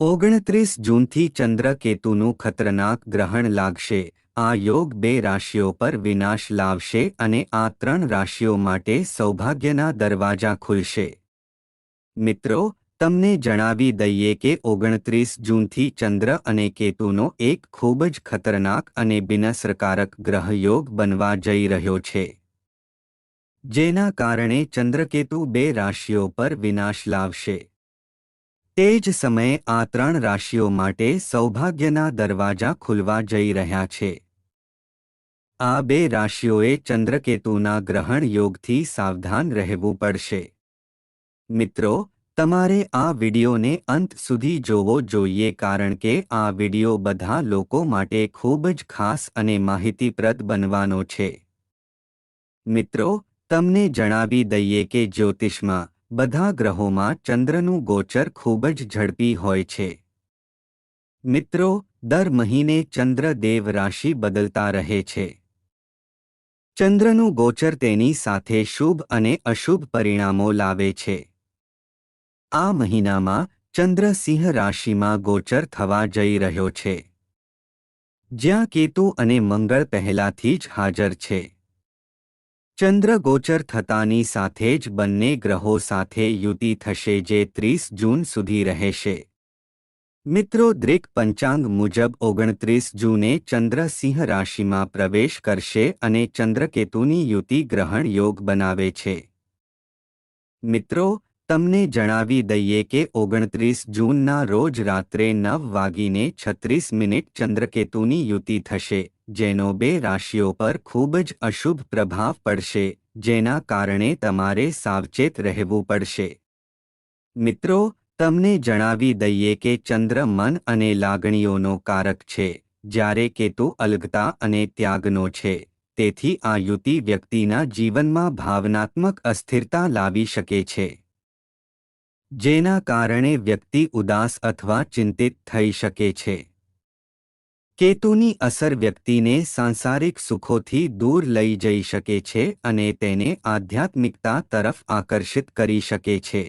ઓગણત્રીસ જૂનથી ચંદ્ર કેતુનું ખતરનાક ગ્રહણ લાગશે. આ યોગ બે રાશિઓ પર વિનાશ લાવશે અને આ ત્રણ રાશિઓ માટે સૌભાગ્યના દરવાજા ખુલશે. મિત્રો, તમને જણાવી દઈએ કે ઓગણત્રીસ જૂનથી ચંદ્ર અને કેતુનો એક ખૂબ જ ખતરનાક અને બિનસરકારક ગ્રહયોગ બનવા જઈ રહ્યો છે. જેના કારણે ચંદ્રકેતુ બે રાશિઓ પર વિનાશ લાવશે. તે જ સમયે આ ત્રણ રાશિઓ માટે સૌભાગ્યના દરવાજા ખુલવા જઈ રહ્યા છે. આ બે રાશિઓએ ચંદ્રકેતુના ગ્રહણ યોગથી સાવધાન રહેવું પડશે. મિત્રો, તમારે આ વિડિયોને અંત સુધી જોવો જોઈએ કારણ કે આ વિડિયો બધા લોકો માટે ખૂબ જ ખાસ અને માહિતીપ્રદ બનવાનો છે. મિત્રો, તમને જણાવી દઈએ કે જ્યોતિષમાં બધા ગ્રહોમાં ચંદ્રનું ગોચર ખૂબ જ ઝડપી હોય છે. મિત્રો, દર મહિને ચંદ્ર દેવ રાશિ બદલતા રહે છે. ચંદ્રનું ગોચર તેની સાથે શુભ અને અશુભ પરિણામો લાવે છે. આ મહિનામાં ચંદ્ર સિંહ રાશિમાં ગોચર થવા જઈ રહ્યો છે. જ્યાં કેતુ અને મંગળ પહેલાથી જ હાજર છે. ચંદ્ર ગોચર થતાની સાથે જ બંને ગ્રહો સાથે યુતિ થશે જે ત્રીસ જૂન સુધી રહેશે. મિત્રો, દ્રિક પંચાંગ મુજબ ઓગણત્રીસ જૂને ચંદ્ર સિંહ રાશિમાં પ્રવેશ કરશે અને ચંદ્રકેતુની યુતિ ગ્રહણ યોગ બનાવે છે. મિત્રો, તમને જણાવી દઈએ કે ઓગણત્રીસ જૂનના રોજ રાત્રે નવ વાગીને છત્રીસ મિનિટ ચંદ્રકેતુની યુતિ થશે. જેનો બે રાશિઓ પર ખૂબ જ અશુભ પ્રભાવ પડશે, જેના કારણે તમારે સાવચેત રહેવું પડશે. મિત્રો, તમને જણાવી દઈએ કે ચંદ્ર મન અને લાગણીઓનો કારક છે, જ્યારે કેતુ અલગતા અને ત્યાગનો છે, તેથી આ યુતિ વ્યક્તિના જીવનમાં ભાવનાત્મક અસ્થિરતા લાવી શકે છે. જેના કારણે વ્યક્તિ ઉદાસ અથવા ચિંતિત થઈ શકે છે. કેતુની અસર વ્યક્તિને સાંસારિક સુખોથી દૂર લઈ જઈ શકે છે અને તેને આધ્યાત્મિકતા તરફ આકર્ષિત કરી શકે છે.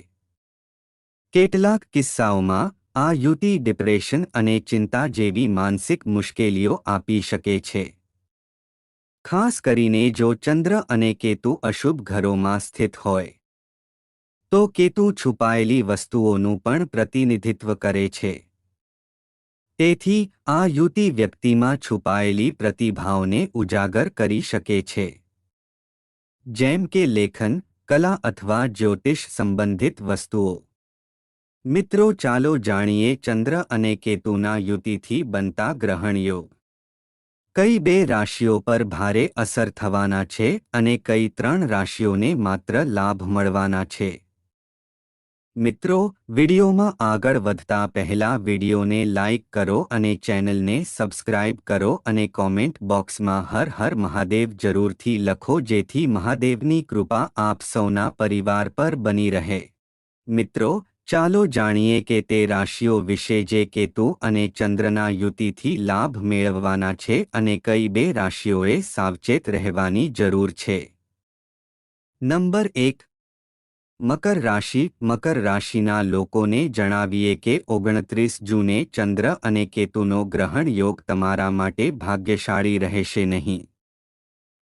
કેટલાક કિસ્સાઓમાં, આ યુતિ ડિપ્રેશન અને ચિંતા જેવી માનસિક મુશ્કેલીઓ આપી શકે છે. ખાસ કરીને જો ચંદ્ર અને કેતુ અશુભ ઘરોમાં સ્થિત હોય, તો કેતુ છુપાયેલી વસ્તુઓનું પણ પ્રતિનિધિત્વ કરે છે. તેથી આ યુતિ વ્યક્તિમાં છુપાયેલી પ્રતિભાઓને ઉજાગર કરી શકે છે. જેમ કે લેખન, કલા અથવા જ્યોતિષ સંબંધિત વસ્તુઓ. મિત્રો ચાલો જાણીએ ચંદ્ર અને કેતુના યુતિથી બનતા ગ્રહણીઓ. કઈ બે રાશિઓ પર ભારે અસર થવાના છે અને કઈ ત્રણ રાશિઓને માત્ર લાભ મળવાના છે? મિત્રો, વિડિયોમાં આગળ વધતા પહેલા વિડીયોને લાઇક કરો અને ચેનલને સબસ્ક્રાઇબ કરો અને કોમેન્ટ બોક્સમાં હર હર મહાદેવ જરૂરથી લખો જેથી મહાદેવની કૃપા આપ સૌના પરિવાર પર બની રહે. મિત્રો, ચાલો જાણીએ કે તે રાશિઓ વિશે જે કેતુ અને ચંદ્રના યુતિથી લાભ મેળવવાના છે અને કઈ બે રાશિઓએ સાવચેત રહેવાની જરૂર છે. નંબર એક મકર રાશિ, મકર રાશિના લોકોને જણાવીએ કે ઓગણત્રીસ જૂને ચંદ્ર અને કેતુનો ગ્રહણ યોગ તમારા માટે ભાગ્યશાળી રહેશે નહીં.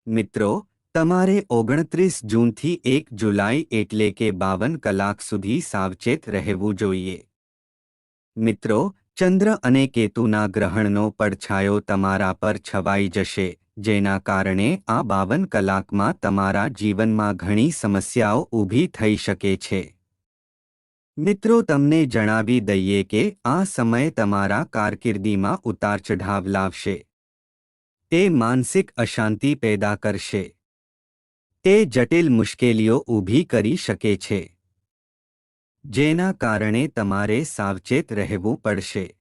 મિત્રો, તમારે ઓગણત્રીસ જૂનથી એક જુલાઈ એટલે કે બાવન કલાક સુધી સાવચેત રહેવું જોઈએ. મિત્રો, ચંદ્ર અને કેતુના ગ્રહણનો પડછાયો તમારા પર છવાઈ જશે. જેના કારણે આ બાવન કલાકમાં તમારા જીવનમાં ઘણી સમસ્યાઓ ઊભી થઈ શકે છે. મિત્રો, તમને જણાવી દઈએ કે આ સમય તમારા કારકિર્દીમાં ઉતાર ચઢાવ લાવશે. તે માનસિક અશાંતિ પેદા કરશે. તે જટિલ મુશ્કેલીઓ ઊભી કરી શકે છે. જેના કારણે તમારે સાવચેત રહેવું પડશે.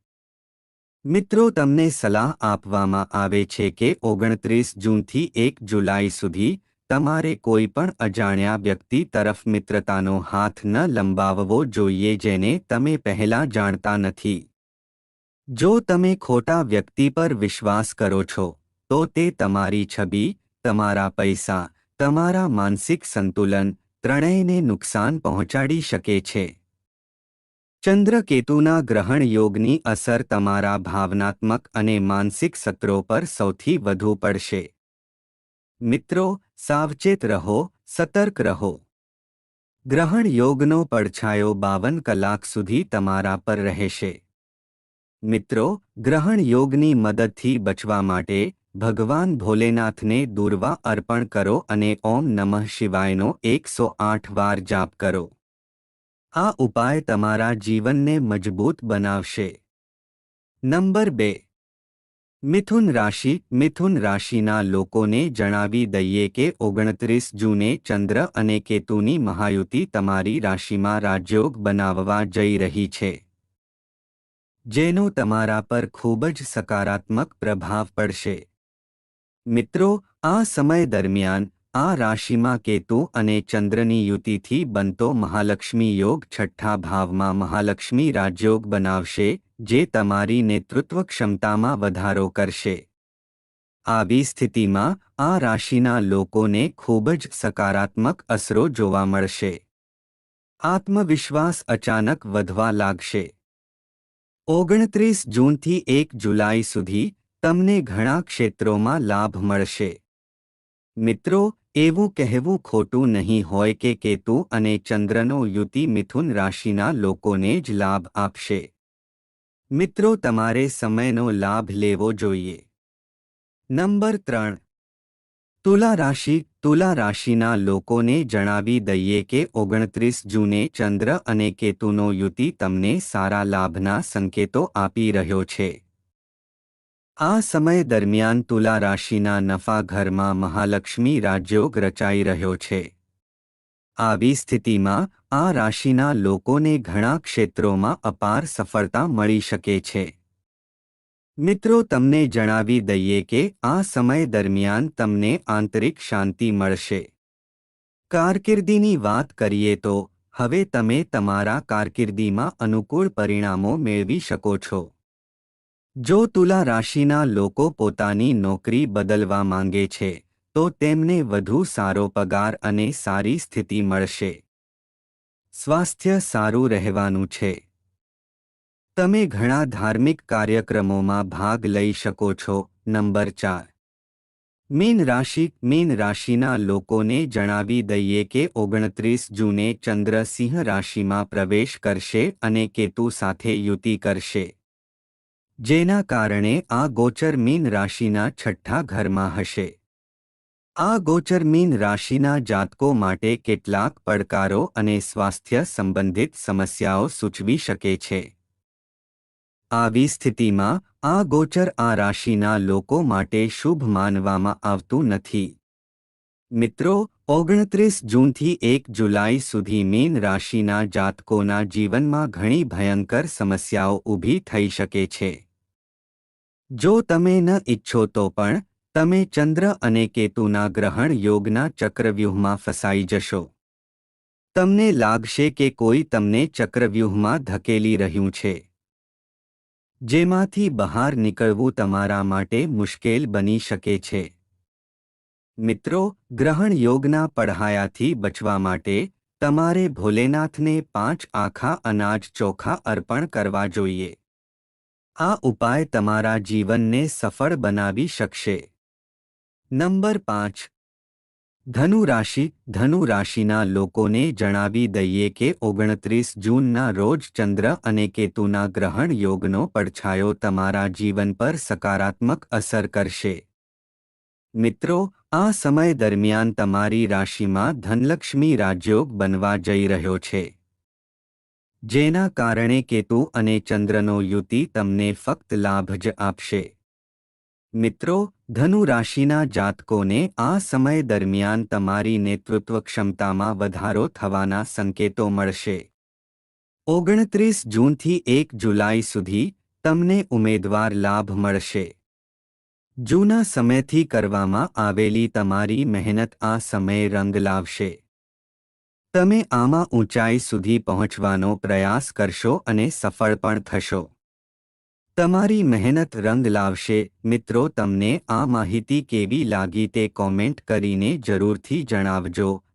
મિત્રો, તમને સલાહ આપવામાં આવે છે કે ઓગણત્રીસ જૂનથી એક જુલાઈ સુધી તમારે કોઈ પણ અજાણ્યા વ્યક્તિ તરફ મિત્રતાનો હાથ ન લંબાવવો જોઈએ જેને તમે પહેલાં જાણતા નથી. જો તમે ખોટા વ્યક્તિ પર વિશ્વાસ કરો છો, તો તે તમારી છબી, તમારા પૈસા, તમારા માનસિક સંતુલન, ત્રણેયને નુકસાન પહોંચાડી શકે છે. ચંદ્રકેતુના ગ્રહણ યોગની અસર તમારા ભાવનાત્મક અને માનસિક સત્રો પર સૌથી વધુ પડશે. મિત્રો, સાવચેત રહો, સતર્ક રહો. ગ્રહણ યોગનો પડછાયો બાવન કલાક સુધી તમારા પર રહેશે. મિત્રો, ગ્રહણ યોગની મદદથી બચવા માટે ભગવાન ભોલેનાથને દુર્વા અર્પણ કરો અને ઓમ નમઃ શિવાયનો એકસો આઠ વાર જાપ કરો. આ ઉપાય તમારા જીવનને મજબૂત બનાવશે. નંબર બે. મિથુન રાશિ, મિથુન રાશિના લોકોને જણાવી દઈએ કે ઓગણત્રીસ જૂને ચંદ્ર અને કેતુની મહાયુતિ તમારી રાશિમાં રાજયોગ બનાવવા જઈ રહી છે. જેનો તમારા પર ખૂબ જ સકારાત્મક પ્રભાવ પડશે. મિત્રો, આ સમય દરમિયાન આ રાશિમાં કેતુ અને ચંદ્રની યુતિથી બનતો મહાલક્ષ્મી યોગ છઠ્ઠા ભાવમાં મહાલક્ષ્મી રાજયોગ બનાવશે, જે તમારી નેતૃત્વ ક્ષમતામાં વધારો કરશે. આવી સ્થિતિમાં આ રાશિના લોકોને ખૂબ જ સકારાત્મક અસરો જોવા મળશે. આત્મવિશ્વાસ અચાનક વધવા લાગશે. ઓગણત્રીસ જૂનથી એક જુલાઈ સુધી તમને ઘણા ક્ષેત્રોમાં લાભ મળશે. મિત્રો એવું કહેવું ખોટું નહીં હોય કે કેતુ અને ચંદ્રનો યુતિ મિથુન રાશિના લોકોને જ લાભ આપશે. મિત્રો, તમારે સમયનો લાભ લેવો જોઈએ. નંબર ત્રણ. તુલા રાશિ, તુલા રાશિના લોકોને જણાવી દઈએ કે ઓગણત્રીસ જૂને ચંદ્ર અને કેતુનો યુતિ તમને સારા લાભના સંકેતો આપી રહ્યો છે. આ સમય દરમિયાન તુલા રાશિના નફા ઘરમાં મહાલક્ષ્મી રાજયોગ રચાઈ રહ્યો છે. આવી સ્થિતિમાં આ રાશિના લોકોને ઘણા ક્ષેત્રોમાં અપાર સફળતા મળી શકે છે. મિત્રો, તમને જણાવી દઈએ કે આ સમય દરમિયાન તમને આંતરિક શાંતિ મળશે. કારકિર્દીની વાત કરીએ તો, હવે તમે તમારા કારકિર્દીમાં અનુકૂળ પરિણામો મેળવી શકો છો. જો તુલા રાશિના લોકો પોતાની નોકરી બદલવા માંગે છે, તો તેમને વધુ સારો પગાર અને સારી સ્થિતિ મળશે. સ્વાસ્થ્ય સારું રહેવાનું છે. તમે ઘણા ધાર્મિક કાર્યક્રમોમાં ભાગ લઈ શકો છો, નંબર ચાર. મીન રાશિ, મીન રાશિના લોકોને જણાવી દઈએ કે ઓગણત્રીસ જૂને ચંદ્ર સિંહ રાશિમાં પ્રવેશ કરશે અને કેતુ સાથે યુતિ કરશે. જેના કારણે આ ગોચર મીન રાશિના છઠ્ઠા ઘરમાં હશે. આ ગોચર મીન રાશિના જાતકો માટે કેટલાક પડકારો અને સ્વાસ્થ્ય સંબંધિત સમસ્યાઓ સૂચવી શકે છે. આવી સ્થિતિમાં આ ગોચર આ રાશિના લોકો માટે શુભ માનવામાં આવતું નથી. મિત્રો ઓગણત્રીસ જૂનથી એક જુલાઈ સુધી મીન રાશિના જાતકોના જીવનમાં ઘણી ભયંકર સમસ્યાઓ ઊભી થઈ શકે છે. જો તમે ન ઈચ્છો તો પણ, તમે ચંદ્ર અને કેતુના ગ્રહણ યોગના ચક્રવ્યૂહમાં ફસાઈ જશો. તમને લાગશે કે કોઈ તમને ચક્રવ્યૂહમાં ધકેલી રહ્યું છે. જેમાંથી બહાર નીકળવું તમારા માટે મુશ્કેલ બની શકે છે. મિત્રો, ગ્રહણ યોગના પડહાયાથી બચવા માટે તમારે ભોલેનાથને પાંચ આખા અનાજ ચોખા અર્પણ કરવા જોઈએ. આ ઉપાય તમારા જીવનને સફળ બનાવી શકશે. નંબર પાંચ. ધનુ રાશિ ધનુ રાશિના લોકોને જણાવી દઈએ કે ઓગણત્રીસ જૂનના રોજ ચંદ્ર અને કેતુના ગ્રહણ યોગનો પડછાયો તમારા જીવન પર સકારાત્મક અસર કરશે. મિત્રો આ સમય દરમિયાન તમારી રાશિમાં ધનલક્ષ્મી રાજયોગ બનવા જઈ રહ્યો છે. જેના કારણે કેતુ અને ચંદ્રનો યુતિ તમને ફક્ત લાભ જ આપશે. મિત્રો, ધનુ રાશિના જાતકોને આ સમય દરમિયાન તમારી નેતૃત્વ ક્ષમતામાં વધારો થવાના સંકેતો મળશે. ઓગણત્રીસ જૂનથી એક જુલાઈ સુધી તમને ઉમેદવાર લાભ મળશે. જૂના સમયથી કરવામાં આવેલી તમારી મહેનત આ સમયે રંગ લાવશે. તમે આમાં ઊંચાઈ સુધી પહોંચવાનો પ્રયાસ કરશો અને સફળ પણ થશો. તમારી મહેનત રંગ લાવશે. મિત્રો, તમને આ માહિતી કેવી લાગી તે કોમેન્ટ કરીને જરૂરથી જણાવજો.